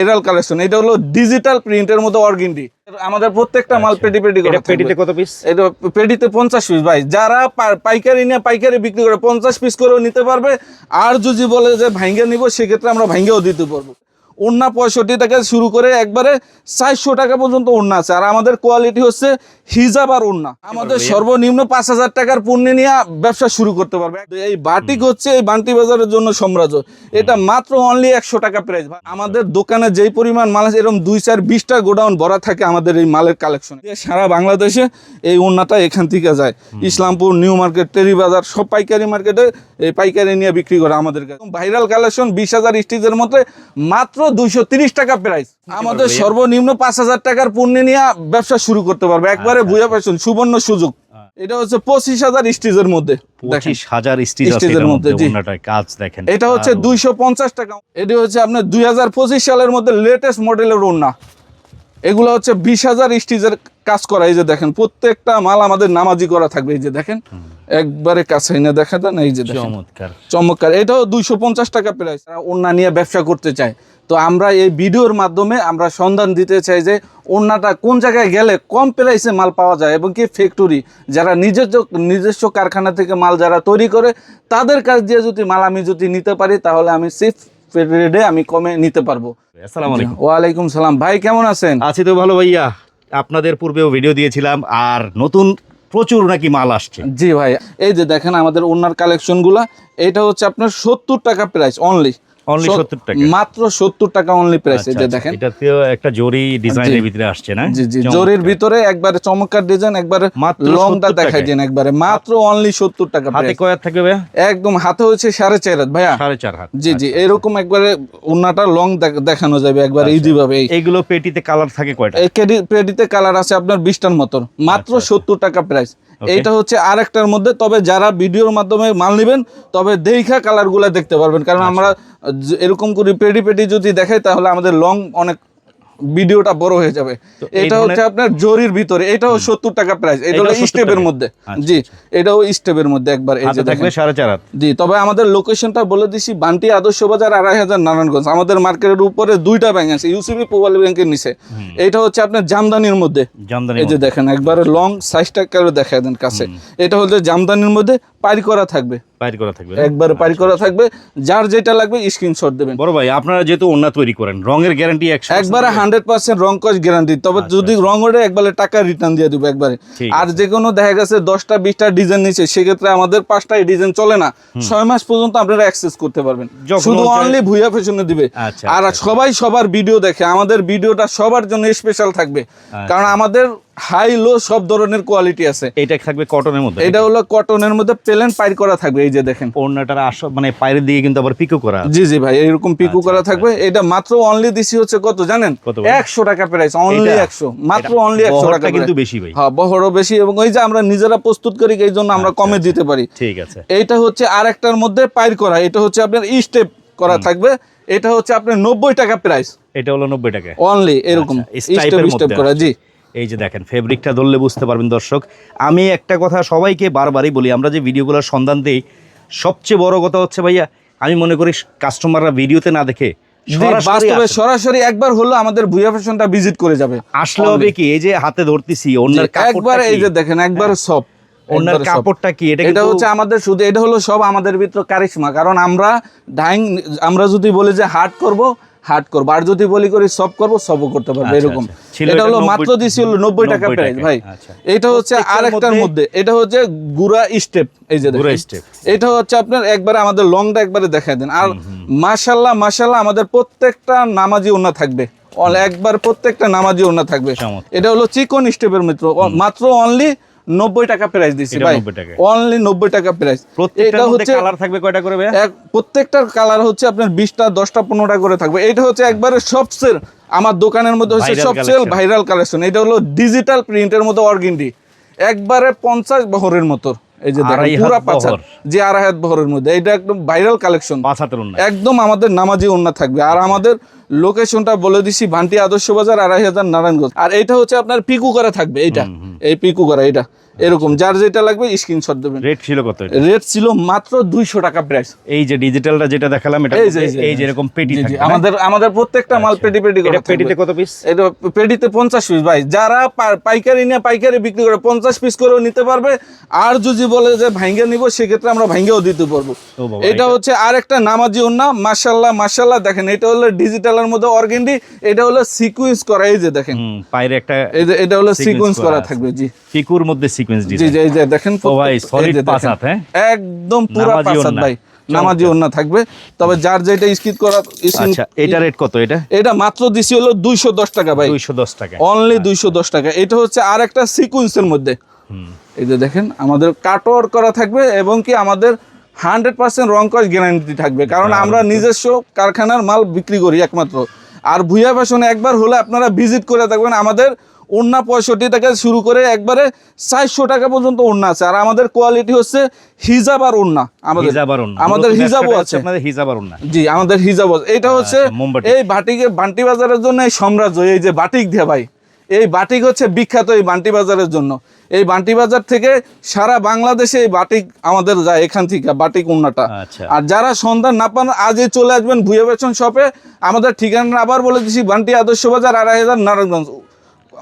Viral collection এটা হলো digital প্রিন্টের মতো অর্গিন্ডি আমাদের প্রত্যেকটা মাল পেটি পেটি করে পেটিতে কত পিস এটা পেটিতে পঞ্চাশ পিস ভাই যারা পাইকারি নিয়ে পাইকারি বিক্রি করে পঞ্চাশ পিস করেও নিতে পারবে। আর যদি বলে যে ভাঙ্গে নিব সেক্ষেত্রে আমরা ভাঙ্গেও দিতে পারব। ওন্না পঁয়ষট্টি টাকা শুরু করে একবারে চারশো টাকা পর্যন্ত ওন্না আছে। আর আমাদের কোয়ালিটি হচ্ছে হিজাব আর ওন্না আমাদের সর্বনিম্ন পাঁচ হাজার টাকার পণ্য নিয়ে ব্যবসা শুরু করতে পারবে। এই বাটিক হচ্ছে এই বান্টি বাজারের জন্য সাম্রাজ্য। এটা মাত্র অনলি একশো টাকা প্রাইস আমাদের দোকানে যেই পরিমাণ মাল আছে এরকম দুই চার বিশটা গোডাউন ভরা থাকে আমাদের এই মালের কালেকশন সারা বাংলাদেশে এই ওন্নাটা এখান থেকে যায়। ইসলামপুর নিউ মার্কেট টেরি বাজার সব পাইকারি মার্কেটে এই পাইকারি নিয়ে বিক্রি করে আমাদের কাছে। ভাইরাল কালেকশন বিশ হাজার স্টিচের মধ্যে মাত্র দুইশো টাকা প্রাইস আমাদের সর্বনিম্ন পাঁচ হাজার টাকার পণ্য নিয়ে ব্যবসা শুরু করতে পারবে একবারে বুঝে পাচ্ছেন সুবর্ণ সুযোগ। এটা হচ্ছে পঁচিশ হাজার স্টিচের মধ্যে। পঁচিশ হাজার এটার মধ্যে, কাজ দেখেন। এটা হচ্ছে। দুইশো পঞ্চাশ টাকা। এটি হচ্ছে আপনার দুই হাজার পঁচিশ সালের মধ্যে লেটেস্ট মডেলের ওড়না। এগুলো হচ্ছে বিশ হাজার স্টিচের কাজ করা। এই যে দেখেন প্রত্যেকটা মাল আমাদের নামাজি করা থাকবে। এই যে দেখেন একবারে কাছে না দেখা দেন এই যে চমৎকার। চমৎকার। এটাও দুইশো পঞ্চাশ টাকা প্রাইস ওড়না নিয়ে ব্যবসা করতে চায়। তো আমরা এই ভিডিওর মাধ্যমে আমরা সন্ধান দিতে চাই যে ওড়নাটা কোন জায়গায় গেলে কম প্রাইসে মাল পাওয়া যায় এবং কি ফ্যাক্টরি যারা নিজস্ব নিজস্ব কারখানা থেকে মাল যারা তৈরি করে তাদের কাছ দিয়ে যদি মাল আমি যদি নিতে পারি তাহলে আমি সিফ রেডে আমি কমে নিতে পারব। আসসালামু আলাইকুম। ওয়ালাইকুম সালাম। ভাই কেমন আছেন? আছি তো ভালো ভাইয়া। আপনাদের পূর্বেও ভিডিও দিয়েছিলাম আর নতুন প্রচুর নাকি মাল আসছে। জি ভাই এই যে দেখেন আমাদের ওনার কালেকশনগুলা এটা হচ্ছে আপনার সত্তর টাকা প্রাইস অনলি অনলি সত্তর টাকা। মাত্র সত্তর টাকা অনলি প্রাইস এই আচ্ছা, যে আচ্ছা, দেখেন। এটাতেও একটা জরি ডিজাইনের ভিতরে আসছে না? জি জি জরির ভিতরে একবারে চমৎকার ডিজাইন একবারে লংটা দেখাই। দিন একবারে। মাত্র অনলি সত্তর টাকা হাতে থাকবে একদম হাতে হচ্ছে সাড়ে চার হাত ভাইয়া। সাড়ে চার হাত। জি জি এরকম একবারে লং দেখানো যাবে একবারে আচ্ছা। ইজি ভাবে এই এইগুলো পেটিতে কালার থাকে কয়টা? পেডিতে কালার আছে আপনার বিশটার মতন মাত্র আচ্ছা, সত্তর টাকা প্রাইস. এইটা হচ্ছে আরেকটার মধ্যে তবে যারা ভিডিওর মাধ্যমে মাল নেবেন তবে দেখা কালারগুলো দেখতে পারবেন। কারণ আচ্ছা। আমরা এরকম করে পেডি পেডি যদি দেখাই তাহলে আমাদের লং অনেক ভিডিওটা বড় হয়ে যাবে। এটা হচ্ছে আপনার জরির ভিতরে এটাও সত্তর টাকা প্রাইস এটা হলো 70 স্টেপের মধ্যে। আচ্ছা, জি এটাও স্টেপের মধ্যে একবার এই যে থাকবে দেখেন। সাড়ে চার জি তবে আমাদের লোকেশনটা বলে দিছি বান্টি আদর্শ বাজার আড়াই হাজার নারায়ণগঞ্জ। আমাদের মার্কেটের উপরে দুইটা ব্যাংক আছে ইউসিবি পোবালি ব্যাংকের নিচে। এটা হচ্ছে আপনার জামদানির মধ্যে। এই যে দেখেন একবারে লং সাইজটা করে দেখা দেন কাছে। এটা হচ্ছে জামদানির মধ্যে পারি করা থাকবে। বাইর করা থাকবে? একবারে পারি করা থাকবে। যার যেটা লাগবে স্ক্রিনশট দেবেন। বড় ভাই আপনারা যেহেতু ওন্না তৈরি করেন রঙের গ্যারান্টি একবারে হান্ড্রেড পার্সেন্ট রং কস গ্যারান্টি তবে যদি রং ওঠে একবারে টাকা রিটার্ন দিয়ে দিবে একবারে। আচ্ছা, আর যে কোনো দেখা গেছে দশটা বিশটা ডিজাইন নিচ্ছে সেক্ষেত্রে আমাদের পাঁচটা ডিজাইন চলে না। ছয় মাস পর্যন্ত আপনারা অ্যাক্সেস করতে পারবেন। শুধু অনলি ভুইয়া ফ্যাশনে দিবে। আচ্ছা, আর আচ্ছা। সবাই সবার ভিডিও দেখে। আমাদের ভিডিওটা সবার জন্য স্পেশাল থাকবে। আচ্ছা। কারণ আমাদের হাই লো সব ধরনের কোয়ালিটি আছে। এটা থাকবে কটনের মধ্যে এটা হলো কটনের মধ্যে প্লেন পাইর করা থাকবে এই যে দেখেন। ওন্নাটার আস মানে পায়ের দিকে কিন্তু আবার পিকো করা। জি জি ভাই এরকম পিকু আচ্ছা, করা থাকবে। এটা মাত্র অনলি দিছি হচ্ছে কত জানেন? কত ভাই? একশো টাকা প্রাইস অনলি এটা- একশো। মাত্র অনলি একশো বহরটা টাকা কিন্তু বেশি ভাই। হ্যাঁ বহরও বেশি এবং ওই যে আমরা নিজেরা প্রস্তুত করি এই জন্য আমরা আচ্ছা, কমে দিতে পারি। ঠিক আছে। এটা হচ্ছে আরেকটার মধ্যে পাইর করা। এটা হচ্ছে আপনার স্টেপ করা থাকবে। এটা হচ্ছে আপনার নব্বই টাকা প্রাইস এটা হলো নব্বই টাকা। অনলি এরকম আচ্ছা, স্টেপ স্টেপ করা জি। এই যে দেখেন ফেব্রিকটা ধরলে বুঝতে পারবেন দর্শক। আমি একটা কথা সবাইকে বারবারই বলি আমরা যে ভিডিওগুলোর সন্ধান দেই সবচেয়ে বড় কথা হচ্ছে ভাইয়া আমি মনে করি কাস্টমাররা ভিডিওতে না দেখে সরাসরি বাস্তবে সরাসরি একবার হলো আমাদের ফ্যাশনটা ভিজিট করে যাবে। আসলে হবে কি এই যে হাতে ধরতেছি অন্যের একবার এই যে দেখেন একবার সব অন্যের কাপড়টা কি? এটা এটা হচ্ছে আমাদের শুধু এটা হলো সব আমাদের ভিতর কারিশমা কারণ আমরা ডাইং আমরা যদি বলি যে হার্ড করব হার্ড করব। আর যদি বলি করি সব করব সবও করতে পারব আচ্ছা, এরকম। আচ্ছা। এটা হলো মাত্র দিছি হলো নব্বই টাকা প্রাইস ভাই। আচ্ছা। এটা হচ্ছে প্রত্যেকটার আরেকটার মধ্যে- এটা হচ্ছে গুড়া স্টেপ এই যে step। এটা হচ্ছে আপনার একবারে আমাদের লংটা একবারে দেখায় দেন। আর মাশাল্লাহ মাশাল্লাহ আমাদের প্রত্যেকটা নামাজি ওনা থাকবে। একবার প্রত্যেকটা নামাজি ওনা থাকবে। এটা হলো চিকন স্টেপের মিত্র মাত্র অনলি নব্বই টাকা প্রাইস দিচ্ছি ভাই। অনলি নব্বই টাকা প্রাইস এটা হচ্ছে কালার থাকবে কয়টা করে প্রত্যেকটা প্রত্যেকটার কালার হচ্ছে আপনার বিশটা দশটা পনেরোটা করে থাকবে। এটা হচ্ছে একবারে সবচেয়ে আমার দোকানের মধ্যে হচ্ছে সবচেয়ে ভাইরাল কালেকশন এটা হলো ডিজিটাল প্রিন্টের মধ্যে অর্গিন্ডি একবারে পঞ্চাশ বহরের মতো। এই যে দেখেন আড়াই হাত পাঁচা যে আড়াই হাত বহরের মধ্যে এটা একদম ভাইরাল কালেকশন। একদম আমাদের নামাজি ওন্না থাকবে। আর আমাদের লোকেশনটা বলে দিছি ভান্টি আদর্শ বাজার আড়াই হাজার নারায়ণগঞ্জ। আর এইটা হচ্ছে আপনার পিকু করা থাকবে এইটা। এই পিকু করা এটা এরকম যার যেটা লাগবে স্ক্রিনশট দেবেন। রেট ছিল কত এটা? রেট ছিল মাত্র দুইশো টাকা প্রাইস এই যে ডিজিটালটা যেটা দেখালাম এটা এই যে, এরকম পেটি না? আমাদের আমাদের প্রত্যেকটা মাল আচ্ছা। পেটি পেটি করে পেটিতে কত পিস এটা পেটিতে পঞ্চাশ পিস ভাই যারা পাইকারি নিয়ে পাইকারি বিক্রি করে পঞ্চাশ পিস করেও নিতে পারবে আর যদি বলে যে ভাঙ্গে নিব সেক্ষেত্রে আমরা ভাঙ্গেও দিতে পারব। এটা হচ্ছে আর একটা নামাজি ওন্না মাশাল্লাহ মাশাল্লাহ দেখেন এটা হলো ডিজিটালের মধ্যে অর্গেন্ডি এটা হলো সিকুয়েন্স করা। এই যে দেখেন। পায়ের একটা এটা হলো সিকুয়েন্স করা থাকবে জি। পিকুর মধ্যে সিকোয়েন্স জি ডিজাইন জি যে দেখেন ও ভাই, দেখেন। হাত, হ্যাঁ? একদম পুরো ওড়না। ভাই নামাজি ওন্না থাকবে। তবে যার যেটা স্কিট করা আচ্ছা এটা রেট কত এটা? এটা মাত্র দিছি হলো দুইশো দশ টাকা ভাই। দুইশো দশ টাকা। অনলি দুইশো দশ টাকা। এটা হচ্ছে আর একটা সিকুয়েন্সের মধ্যে এই যে দেখেন আমাদের কাটওয়ার করা থাকবে এবং কি আমাদের হান্ড্রেড পার্সেন্ট রং কস গ্যারান্টি থাকবে। কারণ আমরা নিজস্ব কারখানার মাল বিক্রি করি একমাত্র। আর ভুয়া ফ্যাশনে একবার হলে আপনারা ভিজিট করে থাকবেন আমাদের ওড়না পঁয়ষট্টি টাকা শুরু করে একবারে চারশো টাকা পর্যন্ত ওড়না আছে। আর আমাদের কোয়ালিটি হচ্ছে হিজাব আর ওড়না। আমাদের। আমাদের হিজাবও আছে। হিজাব আর জি আমাদের হিজাব আছে। এটা হচ্ছে আচ্ছা, এই বাটিকে বান্টি বাজারের জন্য এই সাম্রাজ্য এই যে বাটিক দিয়ে ভাই। এই বাটিক হচ্ছে বিখ্যাত এই বান্টি বাজারের জন্য। এই বান্টি বাজার থেকে সারা বাংলাদেশে এই বাটিক আমাদের যায় এখান থেকে বাটিক উন্নাটা আচ্ছা। আর যারা সন্ধান না পান আজই চলে আসবেন ভুয়া বেচন শপে। আমাদের ঠিকানা আবার বলে দিচ্ছি বান্টি আদর্শ বাজার আড়াই হাজার নারায়ণগঞ্জ।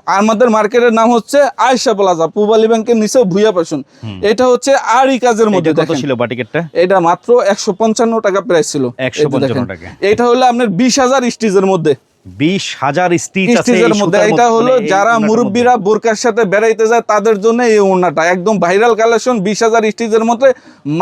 আমাদের মার্কেটের নাম হচ্ছে আয়সা প্লাজা পূবালি ব্যাংকের নিচে ভুইয়া পেশন এটা হচ্ছে আরই কাজের মধ্যে কত ছিল বাটিকেটটা? এটা মাত্র একশো পঞ্চান্ন টাকা প্রাইস ছিল। 155 এই টাকা। এটা হলো আপনার বিশ হাজার স্টিজের মধ্যে। বিশ হাজার স্টিচ আছে স্টিজের এই মধ্যে। এটা হলো যারা মুরব্বীরা বোরকার সাথে বেড়াইতে যায় তাদের জন্য এই ওড়নাটা একদম ভাইরাল কালেকশন বিশ হাজার স্টিজের মধ্যে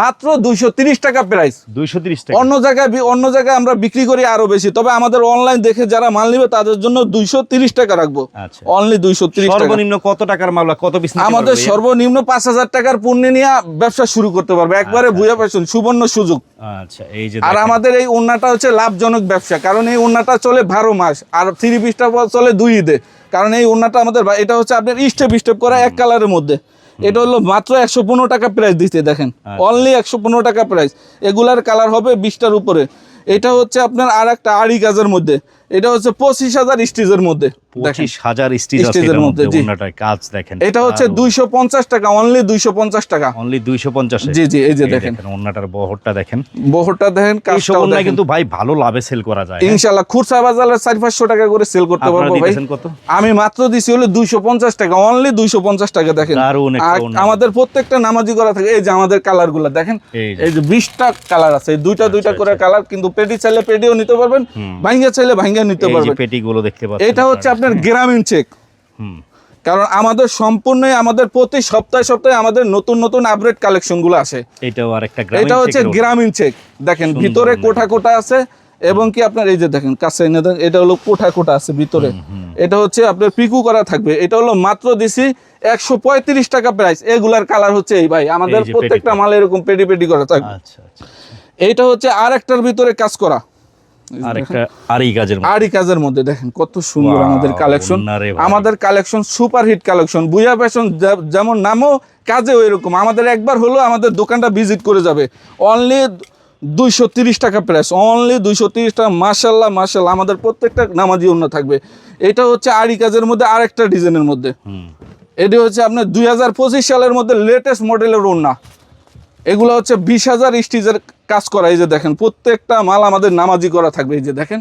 মাত্র দুইশো তিরিশ টাকা প্রাইস মধ্যে। 230 টাকা। অন্য জায়গায় অন্য জায়গায় আমরা বিক্রি করি আরও বেশি। তবে আমাদের অনলাইন দেখে যারা মাল নিবে তাদের জন্য দুইশো তিরিশ টাকা রাখব। আচ্ছা। অনলি দুইশো তিরিশ সর্বনিম্ন কত টাকার মাল কত আমাদের সর্বনিম্ন পাঁচ হাজার টাকার পণ্য নিয়ে ব্যবসা শুরু করতে পারবে। একবারে ভুয়া পেছন সুবর্ণ সুযোগ। আচ্ছা এই যে আর আমাদের এই ওন্নাটা হচ্ছে লাভজনক ব্যবসা কারণ এই ওন্নাটা চলে বারো মাস আর থ্রি পিসটা চলে দুই ঈদে। কারণ এই ওন্নাটা আমাদের এটা হচ্ছে আপনার স্টেপ স্টেপ করা এক কালারের মধ্যে। এটা হলো মাত্র একশো পনেরো টাকা প্রাইস দিতে দেখেন। আচ্ছা। অনলি একশো পনেরো টাকা প্রাইস এগুলার কালার হবে বিশটার উপরে। এটা হচ্ছে আপনার আর একটা আড়ি গাছের মধ্যে। এটা হচ্ছে পঁচিশ হাজার স্টিজের মধ্যে পঁচিশ হাজার কাজ দেখেন। এটা হচ্ছে দুইশো পঞ্চাশ টাকা অনলি দুইশো পঞ্চাশ টাকা। অনলি দুইশো পঞ্চাশে। জি জি এই যে দেখেন। ওড়নাটার বহরটা দেখেন। বহরটা দেখেন এই কাজটাও ওড়না দেখেন। কিন্তু ভাই ভালো লাভে সেল করা যায় হ্যাঁ? ইনশাল্লাহ খুচরা বাজারে চার পাঁচশো টাকা করে সেল করতে পারব ভাই। আমি মাত্র দিছি হলো দুইশো পঞ্চাশ টাকা অনলি দুইশো পঞ্চাশ টাকা দেখেন। আমাদের প্রত্যেকটা নামাজি করা থাকে এই যে আমাদের কালারগুলা দেখেন। এই যে। বিশটা কালার আছে দুইটা দুইটা করে কালার কিন্তু পেটি চাইলে পেটিও নিতে পারবেন ভাঙ্গা চাইলে ভাঙ্গা নিতে পারবেন পেটিগুলো দেখতে পাচ্ছেন এটা হচ্ছে আপনার গ্রামীণ চেক। হুম। কারণ আমাদের সম্পূর্ণই আমাদের প্রতি সপ্তাহে সপ্তাহে আমাদের নতুন নতুন আপডেট কালেকশনগুলো আসে। এটাও আরেকটা এটা হচ্ছে গ্রামীণ চেক। দেখেন ভিতরে। কোঠা কোঠা আছে এবং কি আপনার এই যে দেখেন কাছে এনে দেন এটা হলো কোঠা কোঠা আছে ভিতরে। এটা হচ্ছে আপনার পিকু করা থাকবে। এটা হলো মাত্র দিছি একশো পঁয়ত্রিশ টাকা প্রাইস এগুলার কালার হচ্ছে এই ভাই। আমাদের প্রত্যেকটা। মাল এরকম পেটি পেটি করা থাকবে। আচ্ছা আচ্ছা এইটা হচ্ছে আর একটার ভিতরে কাজ করা। আরেকটা কাজের মধ্যে। কাজের মধ্যে দেখেন কত সুন্দর আমাদের কালেকশন আমাদের collection super hit collection Buya fashion যেমন নামও কাজেও এরকম আমাদের একবার হলো আমাদের দোকানটা ভিজিট করে যাবে। অনলি দুইশো তিরিশ টাকা প্রাইস অনলি দুইশো তিরিশ টাকা। মাসাল্লাহ মাসাল্লাহ আমাদের প্রত্যেকটা নামাজি অন্য থাকবে। এটা হচ্ছে আড়ি কাজের মধ্যে আরেকটা ডিজাইনের মধ্যে। এটি হচ্ছে আপনার দুই হাজার পঁচিশ সালের মধ্যে লেটেস্ট মডেলের ওড়না। এগুলো হচ্ছে বিশ হাজার স্টিজের কাজ করা। এই যে দেখেন প্রত্যেকটা মাল আমাদের নামাজি করা থাকবে। এই যে দেখেন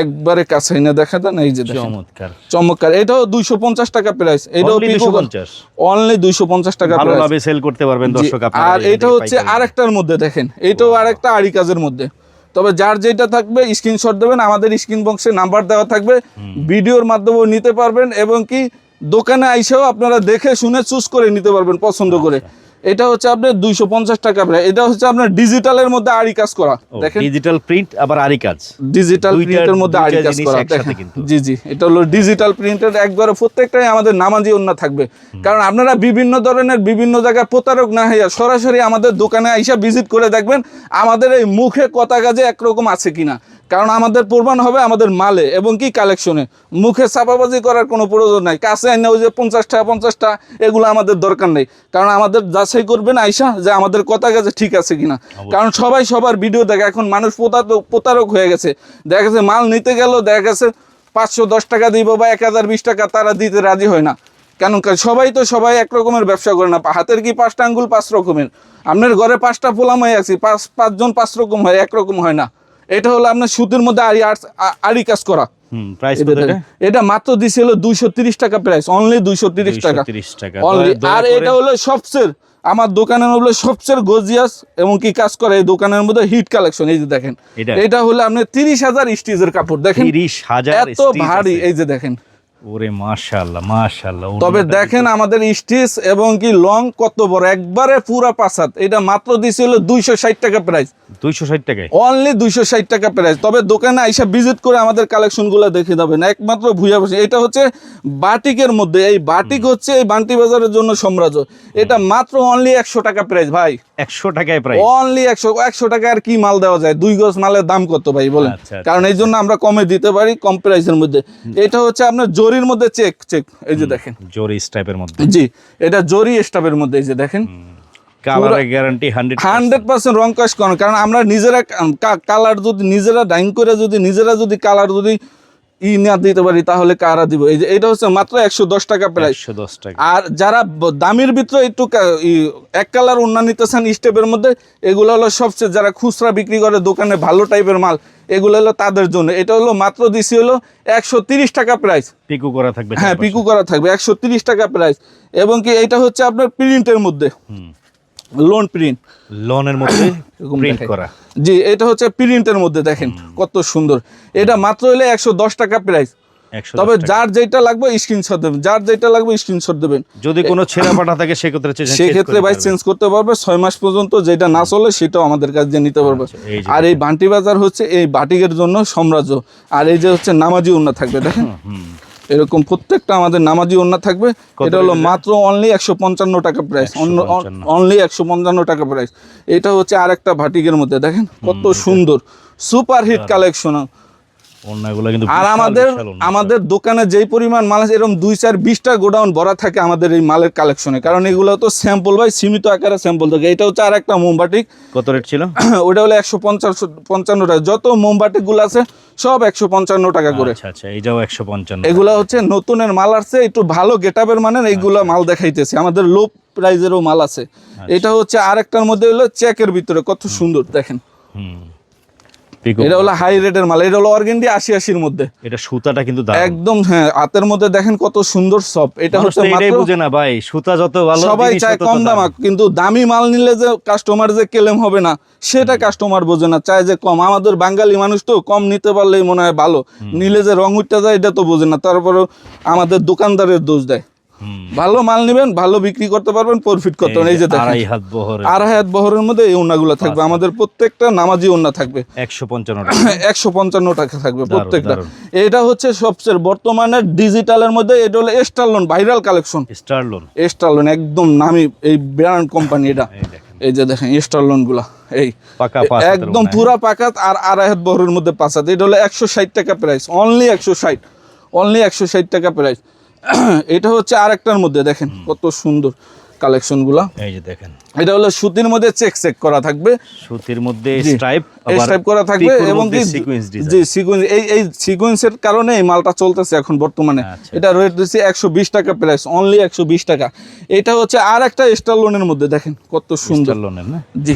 একবারে কাছে এনে দেখা দেন এই যে চমৎকার। চমৎকার। এটাও দুইশো পঞ্চাশ টাকা প্রাইস এটাও Only 250 অনলি দুইশো পঞ্চাশ টাকা ভালো price। লাভে সেল করতে পারবেন দর্শক আর এটা হচ্ছে। আরেকটার মধ্যে দেখেন। এটাও আরেকটা আড়ি কাজের মধ্যে। তবে যার যেটা থাকবে স্ক্রিনশট দেবেন আমাদের স্ক্রিন বক্সে নাম্বার দেওয়া থাকবে। ভিডিওর মাধ্যমেও নিতে পারবেন এবং কি দোকানে আইসেও আপনারা দেখে শুনে চুজ করে নিতে পারবেন পছন্দ করে। আচ্ছা। এটা হচ্ছে আপনার দুইশো পঞ্চাশ টাকা প্রায়। এটা হচ্ছে আপনার ডিজিটালের মধ্যে আড়ি কাজ করা। দেখেন? ডিজিটাল প্রিন্ট আবার আরই কাজ। ডিজিটাল প্রিন্টের মধ্যে আড়ি কাজ করা। জি জি। এটা হলো ডিজিটাল প্রিন্টের একবারে প্রত্যেকটাই আমাদের নামাজি অন্য থাকবে। কারণ আপনারা বিভিন্ন ধরনের বিভিন্ন জায়গায় প্রতারক না হইয়া সরাসরি আমাদের দোকানে আইসা ভিজিট করে দেখবেন আমাদের এই মুখে কথা কাজে একরকম আছে কিনা। কারণ আমাদের প্রমাণ হবে আমাদের মালে এবং কি কালেকশনে মুখে চাপাবাজি করার কোনো প্রয়োজন নাই। কাছে আইনা ওই যে পঞ্চাশটা পঞ্চাশটা এগুলো আমাদের দরকার নেই। কারণ আমাদের যাচাই করবেন আইসা যে আমাদের কথা গেছে ঠিক আছে কিনা। কারণ সবাই সবার ভিডিও দেখে। এখন মানুষ প্রতারক প্রতারক হয়ে গেছে। দেখা গেছে মাল নিতে গেল দেখা গেছে পাঁচশো দশ টাকা দিব বা এক হাজার বিশ টাকা তারা দিতে রাজি হয় না। কেন? সবাই তো সবাই এক রকমের ব্যবসা করে না। হাতের কি পাঁচটা আঙ্গুল পাঁচ রকমের? আপনার ঘরে পাঁচটা পোলামাই আছে পাঁচ পাঁচজন পাঁচ রকম হয় এক রকম হয় না। এটা হলো আপনার সুতির মধ্যে আরি আরি কাজ করা এটা মাত্র দিছে দিছিল দুইশো তিরিশ টাকা প্রাইস অনলি দুইশো তিরিশ টাকা 230 টাকা। Only। দয়া- দয়া আর এটা হলো সবচেয়ে আমার দোকানের হলো সবচেয়ে গজিয়াস এবং কি কাজ করে এই দোকানের মধ্যে হিট কালেকশন এই যে দেখেন এটা? হলো আপনি তিরিশ হাজার স্টিজের কাপড় দেখেন 30,000 এত ভারী এই যে দেখেন ওরে মাশাআল্লাহ মাশাআল্লাহ তবে দেখেন আমাদের স্টিচ এবং কি লং কত বড় একবারে পুরা পাসাত এটা মাত্র দিছিল দুইশো ষাট টাকা প্রাইস 260 টাকায়? অনলি দুইশো ষাট টাকা প্রাইস তবে দোকানে আইসা ভিজিট করে আমাদের কালেকশনগুলো দেখে যাবেন। একমাত্র বসে। এটা হচ্ছে বাটিকের মধ্যে। এই বাটিক হচ্ছে এই বান্টি বাজারের জন্য সাম্রাজ্য। এটা মাত্র অনলি একশো টাকা প্রাইস ভাই। 100 টাকায় প্রাইস অনলি একশো একশো টাকা আর কি মাল দেওয়া যায়? দুই গজ মালের দাম কত ভাই বলেন? আচ্ছা, আচ্ছা, কারণ এই জন্য আমরা কমে দিতে পারি কম প্রাইসের মধ্যে। এটা হচ্ছে আপনার জরির মধ্যে চেক চেক এই যে দেখেন। জরি স্টাইপের মধ্যে। জি এটা জরি স্টাইপের মধ্যে এই যে দেখেন। কালারের গ্যারান্টি 100 হান্ড্রেড পার্সেন্ট রং কাজ কারণ আমরা নিজেরা কালার যদি নিজেরা ডাইং করে যদি নিজেরা যদি কালার যদি ই না দিতে পারি তাহলে কারা দিব? এই যে এটা হচ্ছে মাত্র একশো দশ টাকা প্রাইস 110 টাকা। আর যারা দামের ভিতরে একটু এক কালার অন্য নিতেছেন স্টেপের মধ্যে এগুলো হলো সবচেয়ে যারা খুচরা বিক্রি করে দোকানে ভালো টাইপের মাল এগুলো হলো তাদের জন্য। এটা হলো মাত্র দিছি হলো একশো তিরিশ টাকা প্রাইস পিকু করা থাকবে হ্যাঁ পিকু করা থাকবে একশো তিরিশ টাকা প্রাইস এবং কি এটা হচ্ছে আপনার প্রিন্টের মধ্যে। লোন প্রিন্ট লোনের মধ্যে প্রিন্ট করা। জি এটা হচ্ছে প্রিন্টের মধ্যে দেখেন কত সুন্দর। এটা মাত্র হলে একশো দশ টাকা প্রাইস তবে যার যেটা লাগবে স্ক্রিনশট দেবেন। যার যেটা লাগবে স্ক্রিনশট দেবেন। যদি কোনো ছেঁড়া পাটা থাকে সেক্ষেত্রে সেক্ষেত্রে ভাই চেঞ্জ করতে পারবে। ছয় মাস পর্যন্ত যেটা না চলে সেটাও আমাদের কাছ দিয়ে নিতে পারবে। আচ্ছা, আর এই বান্টি বাজার হচ্ছে এই বাটিকের জন্য সাম্রাজ্য। আর এই যে হচ্ছে নামাজি উন্না থাকবে দেখেন। এরকম প্রত্যেকটা আমাদের নামাজি ওন্না থাকবে। এটা হলো মাত্র অনলি একশো পঞ্চান্ন টাকা প্রাইস 155 অনলি একশো পঞ্চান্ন। টাকা প্রাইস এটা হচ্ছে আর একটা ভাটিকের মধ্যে দেখেন কত সুন্দর সুপার হিট কালেকশন আর আমাদের আমাদের দোকানে যেই পরিমাণ মাল আছে এরকম দুই চার বিশটা গোডাউন ভরা থাকে আমাদের এই মালের কালেকশনে কারণ এগুলো তো স্যাম্পল ভাই সীমিত আকারে স্যাম্পল থাকে। এটা হচ্ছে আর একটা মোমবাটিক কত রেট ছিল? ওটা হলো একশো পঞ্চাশ পঞ্চান্ন টাকা। যত মোমবাটিকগুলো আছে সব একশো পঞ্চান্ন টাকা করে। আচ্ছা আচ্ছা একশো পঞ্চান্ন এগুলা হচ্ছে নতুনের মাল আসছে একটু ভালো গেটাবের মানে এইগুলা মাল দেখাইতেছে। আমাদের লো প্রাইজেরও মাল আছে। এটা হচ্ছে আরেকটার মধ্যে হলো চেকের ভিতরে কত সুন্দর দেখেন। হুম। এটা হলো হাই রেটের মাল এটা হলো অর্গেন্ডি আশি আশির মধ্যে। এটা সুতাটা কিন্তু একদম হ্যাঁ হাতের মধ্যে দেখেন কত সুন্দর সব এটা হচ্ছে মাত্র বুঝে না ভাই সুতা যত ভালো সবাই চায় কম দাম। কিন্তু দামি মাল নিলে যে কাস্টমার যে কেলেম হবে না সেটা কাস্টমার বোঝে না চায় যে কম। আমাদের বাঙালি মানুষ তো কম নিতে পারলেই মনে হয় ভালো। নিলে যে রং উঠতে যায় এটা তো বোঝে না। তারপরেও আমাদের দোকানদারের দোষ দেয়। ভালো মাল নেবেন ভালো বিক্রি করতে পারবেন প্রফিট করতে পারবেন। এই যে আড়াই হাত বহরে আড়াই হাত বহরের মধ্যে এই ওনাগুলো থাকবে। আমাদের প্রত্যেকটা নামাজি ওনা থাকবে। একশো পঞ্চান্ন টাকা। একশো পঞ্চান্ন টাকা থাকবে প্রত্যেকটা। এটা হচ্ছে সবচেয়ে বর্তমানে ডিজিটালের মধ্যে এটা হলো স্টারলন ভাইরাল কালেকশন স্টারলোন স্টারলন একদম নামি এই ব্র্যান্ড কোম্পানি এটা। এই যে দেখেন স্টারলনগুলা। এই পাকা একদম পুরা পাকাত আর আড়াই হাত বহরের মধ্যে পাঁচ হাত। এটা হলো একশো ষাট টাকা প্রাইস অনলি একশো ষাট। অনলি একশো ষাট টাকা প্রাইস এটা হচ্ছে আর একটার মধ্যে দেখেন কত সুন্দর কালেকশনগুলা এই যে দেখেন। এটা হলো সুতির মধ্যে চেক চেক করা থাকবে। সুতির মধ্যে। স্ট্রাইপ এই স্টাইপ করা থাকবে এবং কি সিকোয়েন্স জি সিকোয়েন্স এই এই সিকোয়েন্সের কারণে এই মালটা চলতেছে এখন বর্তমানে। আচ্ছা। এটা রেট দিচ্ছে একশো বিশ টাকা প্রাইস অনলি একশো বিশ টাকা। এটা হচ্ছে আর একটা স্টার লোনের মধ্যে দেখেন কত সুন্দর। স্টারলোনের না? জি।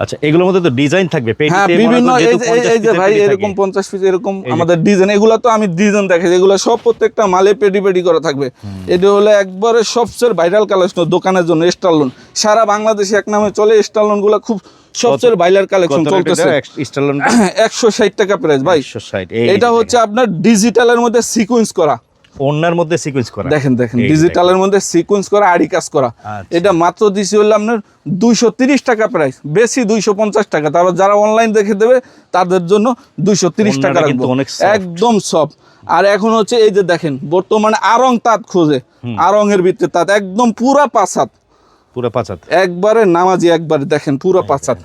আচ্ছা এগুলোর মধ্যে তো ডিজাইন থাকবে হ্যাঁ বিভিন্ন এই যে- এই- 50 এই যে পিসের ভাই এরকম পঞ্চাশ পিস এরকম আমাদের ডিজাইন এগুলো তো আমি ডিজাইন দেখে এগুলো সব প্রত্যেকটা মালে পেডি পেডি করা থাকবে। এটা হলো একবারে সবচেয়ে ভাইরাল কালেকশন দোকানের জন্য স্টারলোন সারা বাংলাদেশে এক নামে চলে স্টারলোনগুলা খুব সবচেয়ে ভাইরাল কালেকশন চলতেছে। একশো ষাট টাকা প্রাইস ভাই। 160 এটা হচ্ছে আপনার ডিজিটালের মধ্যে সিকোয়েন্স করা। ওড়নার মধ্যে সিকোয়েন্স করা। দেখেন দেখেন ডিজিটালের মধ্যে সিকোয়েন্স করা আড়ি কাজ করা। আচ্ছা। এটা মাত্র দিছি হলো আপনার দুইশো তিরিশ টাকা প্রাইস বেশি দুইশো পঞ্চাশ টাকা। তারপর যারা অনলাইন দেখে দেবে তাদের জন্য দুইশো তিরিশ টাকা। একদম সব আর এখন হচ্ছে এই যে দেখেন বর্তমানে আরং তাঁত খোঁজে। আরং এর ভিতরে তাঁত একদম পুরা পাঁচাত। পুরা পাঁচ হাত একবারে নামাজি একবারে দেখেন পুরা পাঁচাত।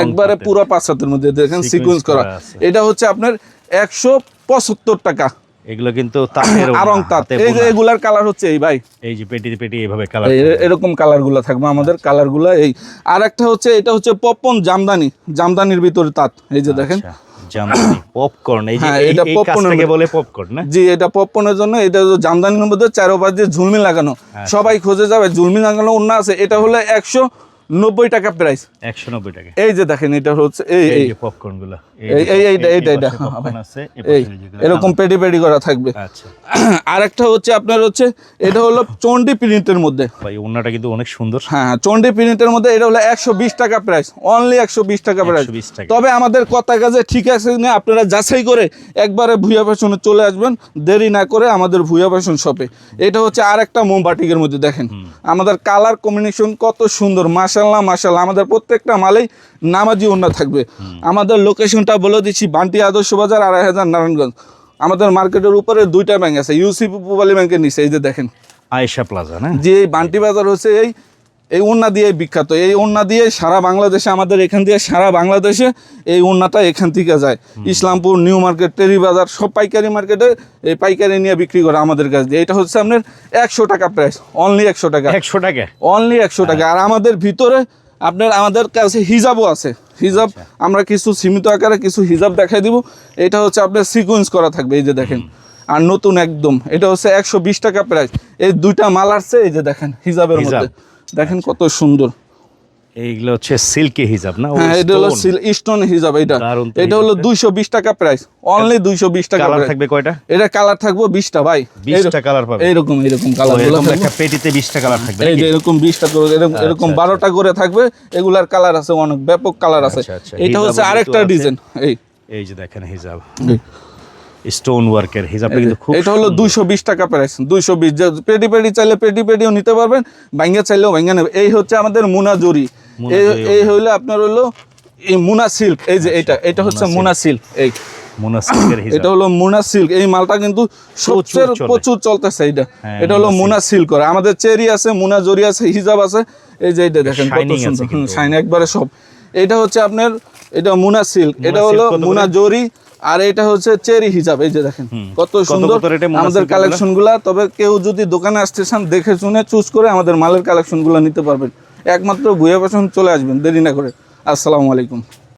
একবারে পুরা পাঁচাতের মধ্যে দেখেন সিকোয়েন্স করা। করা এটা হচ্ছে আপনার একশো পঁচাত্তর টাকা। এগুলো কিন্তু তাঁতের আরং তাঁত। এই যে এগুলার কালার হচ্ছে এই ভাই। এই যে পেটি পেটি এইভাবে কালার এরকম কালারগুলো থাকবে আমাদের আচ্ছা। কালারগুলো এই। আর একটা হচ্ছে এটা হচ্ছে পপন জামদানি। জামদানির ভিতরে তাঁত। এই যে দেখেন। জামদানি পপকর্ন। এই যে হ্যাঁ, এটা। বলে পপকর্ন না? জি এটা পপকর্নের জন্য এটা জামদানির মধ্যে চারোপাশ দিয়ে ঝুলমি লাগানো। আচ্ছা। সবাই খুঁজে যাবে ঝুলমি লাগানো অন্য আছে। এটা হলো একশো নব্বই টাকা প্রাইস একশো নব্বই টাকা। এই যে দেখেন এটা হচ্ছে এই এই পপকর্নগুলো এই- এই- এইটা- এইটা- এইটা, হ্যাঁ। আছে এরকম পেডি পেডি করা থাকবে। আচ্ছা। আরেকটা হচ্ছে আপনার হচ্ছে এটা হলো চন্ডি প্রিন্টের মধ্যে। ভাই ওনাটা কিন্তু অনেক সুন্দর। হ্যাঁ হ্যাঁ, চন্ডি প্রিন্টের মধ্যে এটা হলো একশো বিশ টাকা প্রাইস অনলি একশো বিশ টাকা প্রাইস তবে আমাদের কথা কাজে ঠিক আছে না আপনারা যাচাই করে একবারে ভুয়া ফ্যাশনে চলে আসবেন দেরি না করে আমাদের ভুয়া ফ্যাশন শপে এটা হচ্ছে আর একটা মোমবাটিকের মধ্যে দেখেন। আমাদের কালার কম্বিনেশন কত সুন্দর মাসাল্লাহ মাসাল্লাহ আমাদের প্রত্যেকটা মালেই নামাজি অন্য থাকবে। আমাদের লোকেশনটা বলে দিচ্ছি বান্টি আদর্শ বাজার আড়াই হাজার নারায়ণগঞ্জ। আমাদের মার্কেটের উপরে দুইটা ব্যাংক আছে ইউসি পূবালী ব্যাংকের নিচে এই যে দেখেন। আয়েশা প্লাজা না? যে এই বান্টি বাজার হচ্ছে এই এই ওন্না দিয়ে বিখ্যাত। এই ওন্না দিয়ে সারা বাংলাদেশে আমাদের এখান দিয়ে সারা বাংলাদেশে এই ওন্নাটা এখান থেকে যায়। ইসলামপুর নিউ মার্কেট টেরি বাজার সব পাইকারি মার্কেটে এই পাইকারি নিয়ে বিক্রি করে আমাদের কাছ দিয়ে। এটা হচ্ছে আপনার একশো টাকা প্রাইস অনলি একশো টাকা। একশো টাকা? অনলি একশো টাকা। আর আমাদের ভিতরে আপনার আমাদের কাছে হিজাবও আছে। হিজাব আমরা কিছু সীমিত আকারে কিছু হিজাব দেখাই দিব। এটা হচ্ছে আপনার সিকোয়েন্স করা থাকবে এই যে দেখেন। আর নতুন একদম। এটা হচ্ছে একশো বিশ টাকা প্রাইস এই দুইটা মাল আসছে এই যে দেখেন হিজাবের হিজাব। মধ্যে। দেখেন কত সুন্দর। এইগুলো হচ্ছে সিল্কি হিজাব না? হ্যাঁ এটা হলো স্টোন হিজাব এটা। এটা হলো হিজাবটা। দুইশো বিশ টাকা প্রাইস অনলি দুইশো বিশ টাকা কালার থাকবে কয়টা? এটা কালার থাকব বিশটা ভাই। বিশটা কালার পাবে। কালার এরকম একটা পেটিতে বিশটা কালার থাকবে এই যে এরকম বিশটা করে এরকম এরকম আচ্ছা, বারোটা করে থাকবে। এগুলার কালার আছে অনেক ব্যাপক কালার আছে। আচ্ছা, আচ্ছা। এটা হচ্ছে আরেকটা ডিজাইন এই। এই যে দেখেন হিজাব। স্টোন ওয়ার্কের হিজাবটা কিন্তু খুব এটা হলো। দুইশো বিশ টাকা প্রাইস দুইশো বিশ। পেটি পেটি চাইলে পেটি পেটিও নিতে পারবেন ভাঙ্গা চাইলেও ভাঙ্গা নেবে। এই হচ্ছে আমাদের মুনা জরি। এই হইল আপনার হলো এই মুনা সিল্ক এই যে এটা এটা হচ্ছে মুনা সিল্ক এই। মোনা সিল্কের এটা হলো মুনা সিল্ক এই মালটা কিন্তু সবচেয়ে প্রচুর চলতেছে এটা হ্যাঁ, এটা হলো মুনা সিল্ক করে। আমাদের চেরি আছে মুনা জরি আছে হিজাব আছে। এই যে এটা দেখেন কত সুন্দর। শাইন একবারে সব। এটা হচ্ছে আপনার এটা মুনা সিল্ক এটা হলো মুনা জরি। আর এটা হচ্ছে চেরি হিজাব এই যে দেখেন কত সুন্দর আমাদের কালেকশনগুলা তবে কেউ যদি দোকানে আসতে চান দেখে শুনে চুজ করে আমাদের মালের কালেকশনগুলা নিতে পারবেন। একমাত্র ভুয়া পেছন চলে আসবেন দেরি না করে। আসসালামু আলাইকুম।